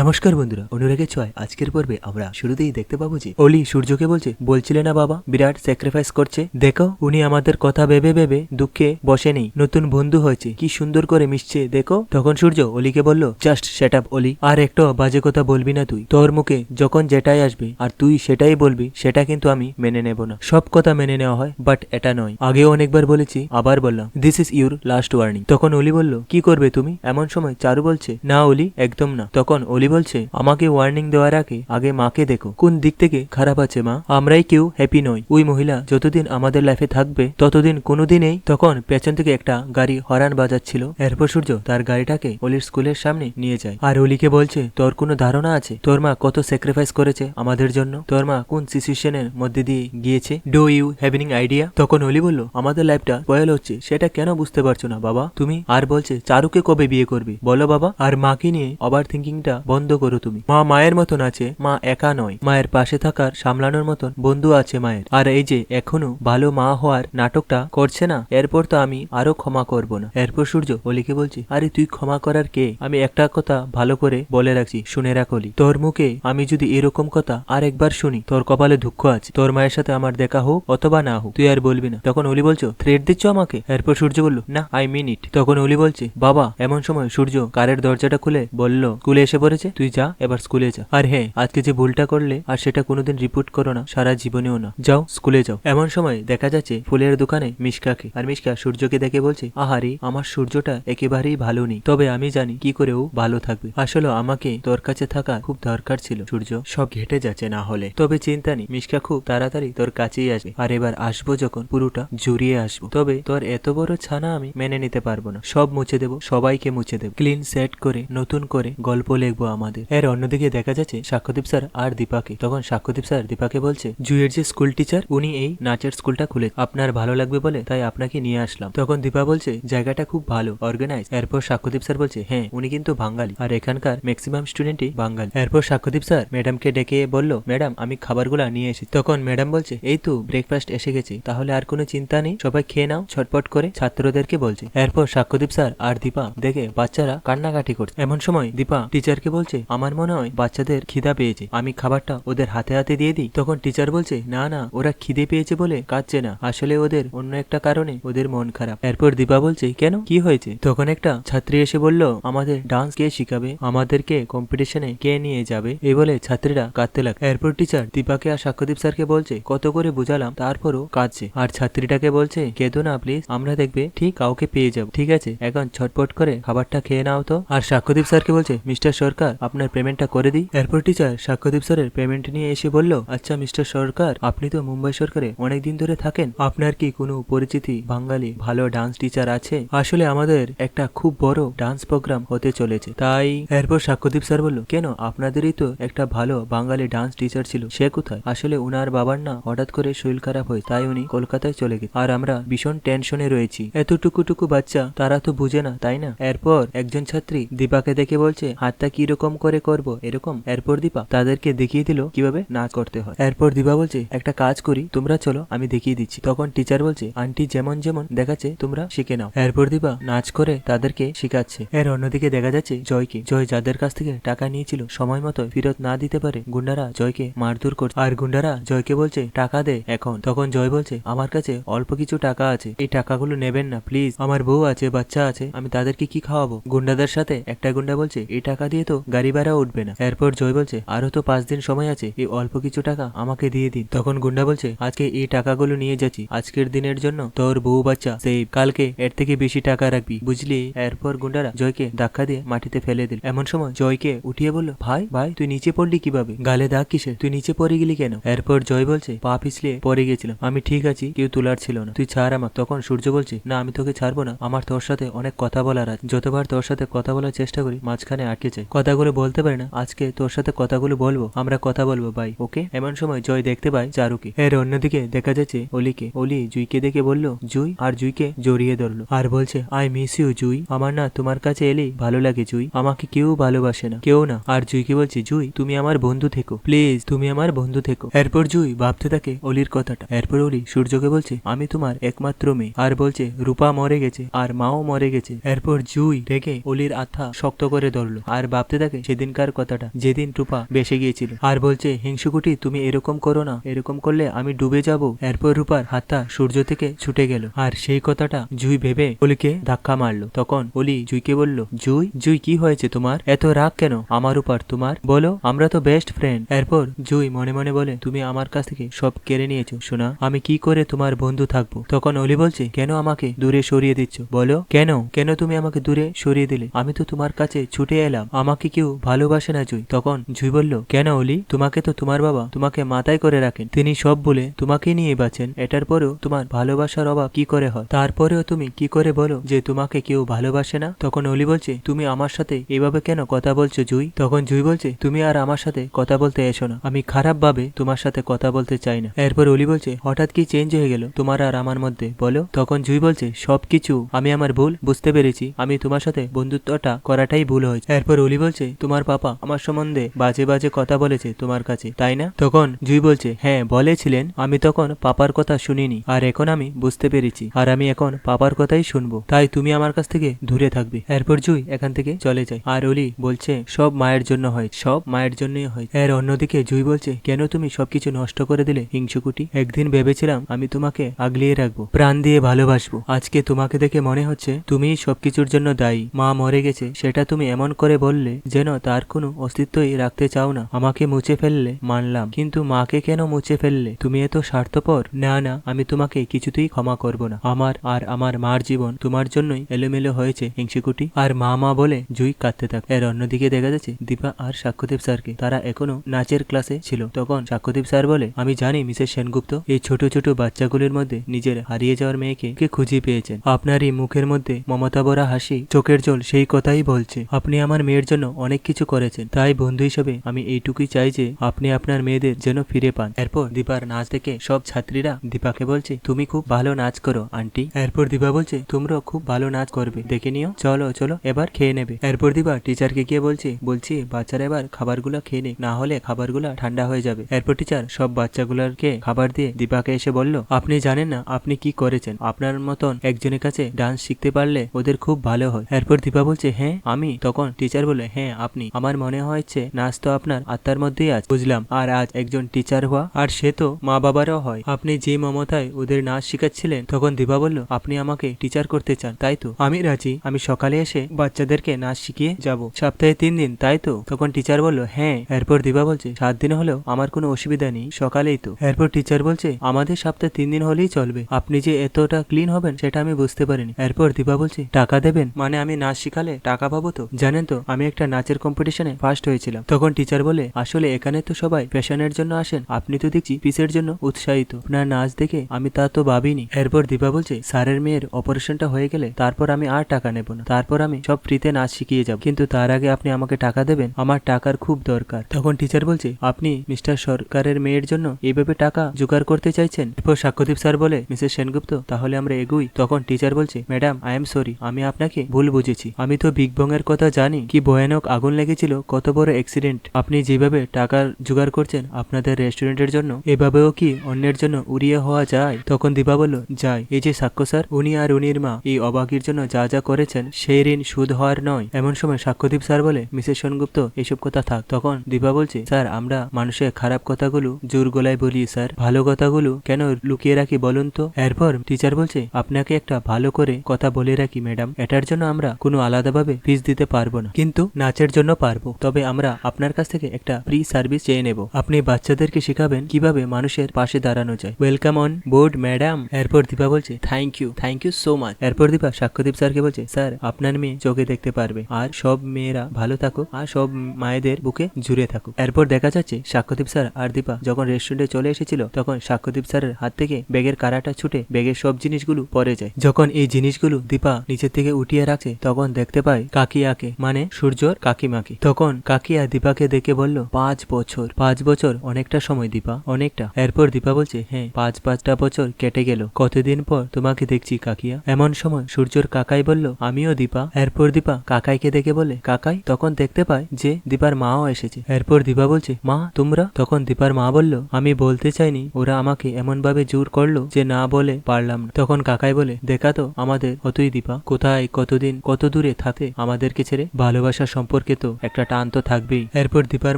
নমস্কার বন্ধুরা অনুরাগের ছয়। আজকের পর্বে আমরা শুরুতেই দেখতে পাবো যে অলি সূর্যকে বলছে, বলছিলে না বাবা, বিরাট স্যাক্রিফাইস করছে। দেখো, উনি আমাদের কথা ভেবে ভেবে দুঃখে বসে নেই। নতুন বন্ধু হয়েছে, কি সুন্দর করে মিশছে, দেখো। তখন সূর্য অলিকে বলল জাস্ট সেট আপ অলি। আর একটা বাজে কথা বলবি না তুই। তোর মুখে যখন যেটাই আসবে, আর তুই সেটাই বলবি, সেটা কিন্তু আমি মেনে নেব না। সব কথা মেনে নেওয়া হয় বাট এটা নয়। আগেও অনেকবার বলেছি, আবার বললাম this is your last warning তখন অলি বলল, কি করবে তুমি? এমন সময় চারু বলছে, না অলি, একদম না। তখন অলি বলছে, আমাকে ওয়ার্নিং দেওয়ার আগে আগে মাকে দেখো। কোন দিক থেকে? খারাপ আছে মা। আমরাই কেউ হ্যাপি নই। ওই মহিলা যতদিন আমাদের লাইফে থাকবে, ততদিন কোনোদিনেই তখন পেছন থেকে একটা গাড়ি হরান বাজাচ্ছিল। এরপর সূর্য তার গাড়িটাকে অলির স্কুলের সামনে নিয়ে যায়। আর অলিকে বলছে, তোর কোনো ধারণা আছে? তোর মা কত স্যাক্রিফাইস করেছে আমাদের জন্য? তোর মা কোন সিচুয়েশনের মধ্যে দিয়ে গিয়েছে? ডো ইউ হ্যাভিং আইডিয়া তখন অলি বলল, আমাদের লাইফটা স্পয়েল হচ্ছে। সেটা কেন বুঝতে পারছ না বাবা? তুমি? আর বলছে, চারুকে কবে বিয়ে করবে? বলো বাবা। আর মাকে নিয়ে ওভার থিঙ্কিংটা বন্ধ করো তুমি। মা মায়ের মতন আছে, মা একা নয়। মায়ের পাশে থাকার, সামলানোর মতন বন্ধু আছে মায়ের। আর এই যে, এখনও ভালো মা হওয়ার নাটকটা করছে না, এরপর তো আমি আরও ক্ষমা করব না। এরপর সূর্য অলিকে বলছি, আরে তুই ক্ষমা করার কে? আমি একটা কথা ভালো করে বলে রাখছি, শুনে রাখ অলি। তোর মুখে আমি যদি এরকম কথা আর একবার শুনি, তোর কপালে দুঃখ আছে। তোর মায়ের সাথে আমার দেখা হোক অথবা না হোক, তুই আর বলবি না। তখন অলি বলছো থ্রেড দিচ্ছ আমাকে? এরপর সূর্য বলল, না, আই মিন ইট। তখন অলি বলছে, বাবা, এমন সময় সূর্য কারের দরজাটা খুলে বলল, স্কুলে এসে পড়েছে তুই যা, এবার স্কুলে যা। আর হ্যাঁ আজকে যে ভুলটা করলে, আর সেটা কোনোদিন রিপোর্ট করো না, সারা জীবনেও না। যাও, স্কুলে যাও। এমন সময় দেখা যাচ্ছে, ফুলের দোকানে মিশকাকে, আর মিশকা সূর্যকে দেখে বলছে, আহারি, আমার সূর্যটা একেবারেই ভালো নেই। তবে আমি জানি কি করে ও ভালো থাকবে। আসলে আমাকে তোর কাছে থাকা খুব দরকার ছিল, সূর্য। সব ঘেটে যাচ্ছে না হলে। তবে চিন্তা নেই, মিশকা খুব তাড়াতাড়ি তোর কাছেই আসবে। আর এবার আসব যখন পুরোটা জুড়িয়ে আসব। তবে তোর এত বড় ছানা আমি মেনে নিতে পারব না। সব মুছে দেবো, সবাইকে মুছে দেব। ক্লিন সেট করে, নতুন করে গল্প লিখব আমাদের। এর অন্যদিকে দেখা যাচ্ছে সাক্ষ্যদীপ স্যার আর দীপাকে। তখন সাক্ষ্যদীপ স্যার দীপাকে বলছে জুয়ের যে স্কুল টিচার উনি এই নাচের স্কুলটা খুলে, আপনার ভালো লাগবে বলে তাই আপনাকে নিয়ে আসলাম। তখন দীপা বলছে, জায়গাটা খুব ভালো অর্গানাইজ এরপর সাক্ষ্যদীপ স্যার বলছে হ্যাঁ উনি কিন্তু বাঙালি। আর এখানকার ম্যাক্সিমাম স্টুডেন্টই বাঙালি। এরপর সাক্ষ্যদীপ স্যার ম্যাডামকে ডেকে বলল ম্যাডাম আমি খাবারগুলো নিয়ে এসেছি। তখন ম্যাডাম বলছে, এই তো ব্রেকফাস্ট এসে গেছে। তাহলে আর কোনো চিন্তা নেই, সবাই খেয়ে নাও, ছটপট করে ছাত্রদেরকে বলছে। এরপর সাক্ষ্যদীপ স্যার আর দীপা দেখে বাচ্চারা কান্নাকাটি করছে। এমন সময় দীপা টিচারকে বলছে, আমার মনে হয় বাচ্চাদের খিদা পেয়েছে। আমি খাবারটা ওদের হাতে হাতে দিয়ে দিই। তখন টিচার বলছে, না না, ওরা খিদে পেয়েছে বলে কাঁদছে না। আসলে ওদের অন্য একটা কারণে ওদের মন খারাপ। এরপর দীপা বলছে, কেন? কি হয়েছে? তখন একটা ছাত্রী এসে বলল, আমাদের ডান্স কে শিখাবে, আমাদেরকে কম্পিটিশনে কে নিয়ে যাবে? এই বলে ছাত্রীরা কাঁদতে লাগে এরপর টিচার দীপাকে আর সাক্ষ্যদীপ স্যারকে বলছে, কত করে বুঝালাম, তারপরও কাঁদছে। আর ছাত্রীটাকে বলছে, কেঁদো না প্লিজ আমরা দেখবে ঠিক কাউকে পেয়ে যাব। ঠিক আছে, এখন ছটপট করে খাবারটা খেয়ে নাও তো। আর সাক্ষ্যদীপ স্যারকে বলছে, মিস্টার সরকার আপনার পেমেন্টটা করে দিই। এরপর টিচার সাক্ষ্যদীপ স্যারের পেমেন্ট নিয়ে এসে বলল আচ্ছা মিস্টার সরকার, আপনি তো মুম্বাই সরকারে অনেক দিন ধরে থাকেন। আপনার কি কোনো পরিচিতি বাঙালি ভালো ডান্স টিচার আছে? আসলে আমাদের একটা খুব বড় ডান্স প্রোগ্রাম হতে চলেছে। তাই এরপর সাক্ষ্যদীপ স্যার বলল, কেন? আপনাদেরই তো একটা ভালো বাঙালি ডান্স টিচার ছিল। সে কোথায়? আসলে উনার বাবার না হঠাৎ করে শরীর খারাপ হয়, তাই উনি কলকাতায় চলে গেছে। আর আমরা ভীষণ টেনশনে রয়েছি। এতটুকু টুকু বাচ্চা, তারা তো বুঝে না, তাই না? এরপর একজন ছাত্রী দীপাকে দেখে বলছে, হাতটা কি রকম করে করব, এরকম? এরপর দীপা তাদেরকে দেখিয়ে দিল কীভাবে নাচ করতে হয়। এরপর দীপা বলছে, একটা কাজ করি, তোমরা চলো, আমি দেখিয়ে দিচ্ছি। তখন টিচার বলছে, আন্টি যেমন যেমন দেখাচ্ছে, তোমরা শিখে নাও। এরপর দীপা নাচ করে তাদেরকে শিখাচ্ছে। এর অন্যদিকে দেখা যাচ্ছে জয়কে। জয় যাদের কাছ থেকে টাকা নিয়েছিল, সময় মতো ফেরত না দিতে পারে, গুন্ডারা জয়কে মারধর করছে আর গুন্ডারা জয়কে বলছে, টাকা দে এখন। তখন জয় বলছে, আমার কাছে অল্প কিছু টাকা আছে, এই টাকাগুলো নেবেন না, প্লিজ। আমার বউ আছে, বাচ্চা আছে, আমি তাদেরকে কি খাওয়াবো? গুন্ডাদের সাথে একটা গুন্ডা বলছে, এই টাকা দিয়ে তো গাড়ি ভাড়া উঠবে না। এরপর জয় বলছে, আরও তো পাঁচ দিন সময় আছে, এই অল্প কিছু টাকা আমাকে দিয়ে দিন। তখন গুন্ডা বলছে, আজকে এই টাকাগুলো নিয়ে যাচ্ছি, আজকের দিনের জন্য তোর বউ বাচ্চা সেই কালকে এর থেকে বেশি টাকা রাখবি, বুঝলি? এরপর গুন্ডারা জয়কে ধাক্কা দিয়ে মাটিতে ফেলে দিল। এমন সময় জয়কে উঠিয়ে বলল, ভাই ভাই, তুই নিচে পড়লি কীভাবে? গালে দাগ কিসে তুই নিচে পড়ে গেলি কেন? এরপর জয় বলছে, পা পিছলে পড়ে গেছিলাম। আমি ঠিক আছি, কেউ তোলার ছিল না। তুই ছাড় আমার তখন সূর্য বলছে, না, আমি তোকে ছাড়বো না। আমার তোর সাথে অনেক কথা বলার আছে। যতবার তোর সাথে কথা বলার চেষ্টা করি, মাঝখানে আটকে যাই কথাগুলো বলতে পারি না। আজকে তোর সাথে কথাগুলো বলব, আমরা কথা বলব ভাই ওকে এমন সময় জয় দেখতে পায় চারুকে। এর অন্যদিকে দেখা যাচ্ছে অলিকে। অলি জুইকে দেখে বলল, জুই? আর জুইকে জড়িয়ে ধরলো। আর বলছে আই মিস ইউ জুই। আমার না তোমার কাছে এলেই ভালো লাগে, জুই। আমাকে কেউ ভালোবাসে না, কেউ না। আর জুইকে বলছে, জুই, তুমি আমার বন্ধু থেকো। প্লিজ তুমি আমার বন্ধু থেকো। এরপর জুই ভাবতে থাকে অলির কথাটা। এরপর অলি সূর্যকে বলছে, আমি তোমার একমাত্র মেয়ে। আর বলছে, রূপা মরে গেছে, আর মাও মরে গেছে। এরপর জুই রেগে অলির আথা শক্ত করে ধরলো। আর ভাবতে থাকে থাকে সেদিনকার কথাটা। যেদিন টুপা বেসে গিয়েছিল। আর বলছে, হিংসুকুটি, তুমি এরকম করো না। এরকম করলে আমি ডুবে যাব। এরপর রূপার হাতটা সূর্য থেকে ছুটে গেল। আর সেই কথাটা জুই ভেবে অলিকে ধাক্কা মারলো। তখন অলি জুইকে বলল, জুই জুই, কি হয়েছে তোমার? এত রাগ কেন? আমার উপর তোমার? বলো, আমরা তো বেস্ট ফ্রেন্ড এরপর জুই মনে মনে বলে, তুমি আমার কাছ থেকে সব কেড়ে নিয়েছো শোনা আমি কি করে তোমার বন্ধু থাকব? তখন অলি বলছে, কেন আমাকে দূরে সরিয়ে দিচ্ছ? বলো, কেন? কেন তুমি আমাকে দূরে সরিয়ে দিলে? আমি তো তোমার কাছে ছুটে এলাম। আমাকে কেউ ভালোবাসে না জুই, তখন জুই বলল, কেন অলি? তোমাকে তো তোমার বাবা তোমাকে মাথায় করে রাখেন। তিনি সব বলে তোমাকে নিয়ে বাঁচেন। এটার পরেও তোমার ভালোবাসার অভাব কি করে হয়? তারপরেও তুমি কি করে বলো যে তোমাকে কেউ ভালোবাসে না? তখন অলি বলছে, তুমি আমার সাথে এভাবে কেন কথা বলছো জুই? তখন জুই বলছে, তুমি আর আমার সাথে কথা বলতে এসো না। আমি খারাপ ভাবে তোমার সাথে কথা বলতে চাই না। এরপর অলি বলছে, হঠাৎ কি চেঞ্জ হয়ে গেল তোমার আর আমার মধ্যে? বলো। তখন জুই বলছে, সবকিছু আমি আমার ভুল, বুঝতে পেরেছি। আমি তোমার সাথে বন্ধুত্বটা করাটাই ভুল হয়েছে। এরপর অলি বলছে তোমার পাপা আমার সম্বন্ধে বাজে বাজে কথা বলেছে তোমার কাছে, তাই না? তখন জুই বলছে হ্যাঁ বলেছিলেন, আমি তখন পাপার কথা শুনিনি, আর এখন আমি বুঝতে পেরেছি, আর আমি এখন পাপার কথাই শুনব, তাই তুমি আমার কাছ থেকে দূরে থাকবে। এরপর জুই এখান থেকে চলে যায়, আর অলি বলছে, সব মায়ের জন্য হয়, সব মায়ের জন্যই হয়। এর অন্যদিকে জুই বলছে, কেন তুমি সবকিছু নষ্ট করে দিলে, হিংসুকুটি? একদিন ভেবেছিলাম আমি তোমাকে আগলিয়ে রাখব, প্রাণ দিয়ে ভালোবাসবো। আজকে তোমাকে দেখে মনে হচ্ছে, তুমিই সবকিছুর জন্য দায়ী, মা মরে গেছে, সেটা তুমি এমন করে বললে যেন তার কোনো অস্তিত্বই রাখতে চাও না। আমাকে মুছে ফেললে, মানলাম। কিন্তু মাকে কেন মুছে ফেললে? তুমি এত স্বার্থপর? না না, আমি তোমাকে কিছুতেই ক্ষমা করব না। আমার আর আমার মার জীবন তোমার জন্যই এলোমেলো হয়েছে, হিংসিকুটি। আর মা মা বলে জুই কাঁদতে থাকে। এর অন্যদিকে দেখা যাচ্ছে, দীপা আর সাক্ষ্যদেব স্যারকে। তারা এখনও নাচের ক্লাসে ছিল। তখন সাক্ষ্যদেব স্যার বলে, আমি জানি, মিসেস সেনগুপ্ত, এই ছোট ছোট বাচ্চাগুলির মধ্যে নিজের হারিয়ে যাওয়ার মেয়েকে কে খুঁজে পেয়েছেন। আপনারই মুখের মধ্যে মমতা ভরা হাসি, চোখের জল সেই কথাই বলছে, আপনি আমার মেয়ের জন্য অনেক কিছু করেছেন। তাই বন্ধু হিসেবে আমি এইটুকুই চাই যে আপনি আপনার মেয়েদের যেন ফিরে পান। এরপর দীপার নাচ দেখে সব ছাত্রীরা দীপাকে বলছে, তুমি খুব ভালো নাচ করো, আন্টি। এরপর দীপা বলছে, তোমরাও খুব ভালো নাচ করবে। দেখে নিও, চলো চলো, এবার খেয়ে নেবে। এরপর দীপা টিচারকে গিয়ে বলছে, বলছি, বাচ্চারা এবার খাবারগুলো খেয়ে নে না হলে খাবারগুলো ঠান্ডা হয়ে যাবে। এরপর টিচার সব বাচ্চাগুলোকে খাবার দিয়ে দীপাকে এসে বলল, আপনি জানেন না, আপনি কি করেছেন? আপনার মতন একজনের কাছে ডান্স শিখতে পারলে ওদের খুব ভালো হয়। এরপর দীপা বলছে হ্যাঁ আমি। তখন টিচার বলে হ্যাঁ আপনি। আমার মনে হয়েছে নাচ তো আপনার আত্মার মধ্যেই আছে। বুঝলাম। আর আজ একজন টিচার হওয়া, আর সে তো মা বাবারও হয়। আপনি যে মমতায় ওদের নাচ শিখাচ্ছিলেন, তখন দিবা বলল, আপনি আমাকে টিচার করতে চান, তাই তো? আমি রাজি। আমি সকালে এসে বাচ্চাদেরকে নাচ শিখিয়ে যাব। সপ্তাহে তিন দিন, তাই তো? তখন টিচার বলল হ্যাঁ। এরপর দিবা বলছে, সাত দিন হলেও আমার কোনো অসুবিধা নেই, সকালেই তো। এরপর টিচার বলছে, আমাদের সপ্তাহে তিন দিন হলেই চলবে। আপনি যে এতটা ক্লিন হবেন, সেটা আমি বুঝতে পারিনি। এরপর দিবা বলছে, টাকা দেবেন? মানে আমি নাচ শিখালে টাকা পাবো তো? জানেন তো, আমি একটা নাচের কম্পিটিশনে ফার্স্ট হয়েছিলাম। তখন টিচার বলে, আসলে এখানে তো সবাই ফ্যাশনের জন্য আসেন। আপনি তো দেখছি পিসের জন্য উৎসাহিত। আপনার নাচ দেখে আমি তা তো ভাবিনি। এরপর দীপা বলছে, স্যারের মেয়ের অপারেশনটা হয়ে গেলে তারপর আমি আর টাকা নেব না। তারপর আমি সব ফ্রিতে নাচ শিখিয়ে যাব। কিন্তু তার আগে আপনি আমাকে টাকা দেবেন। আমার টাকার খুব দরকার। তখন টিচার বলছে, আপনি মিস্টার সরকারের মেয়ের জন্য এইভাবে টাকা জোগাড় করতে চাইছেন? এরপর সাক্ষ্যদীপ স্যার বলে, মিসেস সেনগুপ্ত, তাহলে আমরা এগুই। তখন টিচার বলছে, ম্যাডাম আই এম সরি আমি আপনাকে ভুল বুঝেছি। আমি তো বিগ বং এর কথা জানি। কি ভয়ানক আগুন লেগেছিল, কত বড় অ্যাক্সিডেন্ট আপনি যেভাবে টাকা জোগাড় করছেন আপনাদের রেস্টুরেন্টের জন্য, এভাবেও কি অন্যের জন্য উড়িয়ে হওয়া যায়? তখন দীপা বলল, যায়। এই যে সাক্ষ্য স্যার, উনি আর উনির মা, এই অবাকির জন্য যা যা করেছেন, সেই ঋণ সুদ হওয়ার নয়। এমন সময় সাক্ষ্যদীপ স্যার বলে, মিসেস সেনগুপ্ত, এসব কথা থাক। তখন দীপা বলছে, স্যার, আমরা মানুষের খারাপ কথাগুলো জোর গলায় বলি, স্যার। ভালো কথাগুলো কেন লুকিয়ে রাখি বলুন তো? এরপর টিচার বলছে, আপনাকে একটা ভালো করে কথা বলে রাখি, ম্যাডাম। এটার জন্য আমরা কোনো আলাদাভাবে ফিস দিতে পারব না। কিন্তু নাচের জন্য পারব। তবে আমরা আপনার কাছ থেকে একটা ফ্রি সার্ভিস চেয়ে নেব। আপনি বাচ্চাদেরকে শেখাবেন কীভাবে মানুষের পাশে দাঁড়ানো যায়। ওয়েলকাম অন বোর্ড ম্যাডাম এরপর দীপা বলছে thank you thank you so much এরপর দীপা সাক্ষ্যদীপ স্যারকে বলছে, স্যার, আপনার মেয়ে চোখে দেখতে পারবে। আর সব মেয়েরা ভালো থাকুক, আর সব মায়েদের বুকে জুড়ে থাকুক। এরপর দেখা যাচ্ছে, সাক্ষ্যদীপ স্যার আর দীপা যখন রেস্টুরেন্টে চলে এসেছিল, তখন সাক্ষ্যদীপ স্যারের হাত থেকে ব্যাগের কারাটা ছুটে ব্যাগের সব জিনিসগুলো পরে যায়। যখন এই জিনিসগুলো দীপা নিচের থেকে উঠিয়ে রাখছে তখন দেখতে পায় কাকিয়াকে মানে সূর্যর কাকিমাকে। তখন কাকিয়া দীপাকে দেখে বলল, পাঁচ বছর পাঁচ বছর, অনেকটা সময় দীপা, অনেকটা। এরপর দীপা বলছে হ্যাঁ পাঁচ পাঁচটা বছর কেটে গেল। কতদিন পর তোমাকে দেখছি কাকিয়া? এমন সময় সূর্যর কাকাই বলল, আমিও দীপা। এরপর দীপা কাকাইকে দেখে বলে, কাকাই, তখন দেখতে পায় যে দীপার মাও এসেছে। এরপর দীপা বলছে, মা, তোমরা? তখন দীপার মা বলল, আমি বলতে চাইনি, ওরা আমাকে এমন ভাবে জোর করল যে না বলে পারলাম না। তখন কাকাই বলে, দেখা তো আমাদের অতই দীপা, কোথায়, কতদিন, কত দূরে থাকে আমাদেরকে ছেড়ে? ভালোবাসা সম্পর্ক সম্পর্কে তো একটা টান তো থাকবেই। এরপর দীপার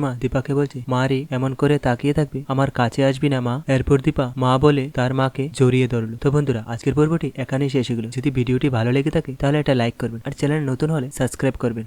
মা দীপাকে বলছে, মা রে, এমন করে তাকিয়ে থাকবে, আমার কাছে আসবি না মা। এরপর দীপা মা বলে তার মাকে জড়িয়ে ধরলো। তো বন্ধুরা, আজকের পর্বটি এখানেই শেষ হয়ে গেল। যদি ভিডিওটি ভালো লেগে থাকে, তাহলে একটা লাইক করবেন। আর চ্যানেল নতুন হলে সাবস্ক্রাইব করবেন।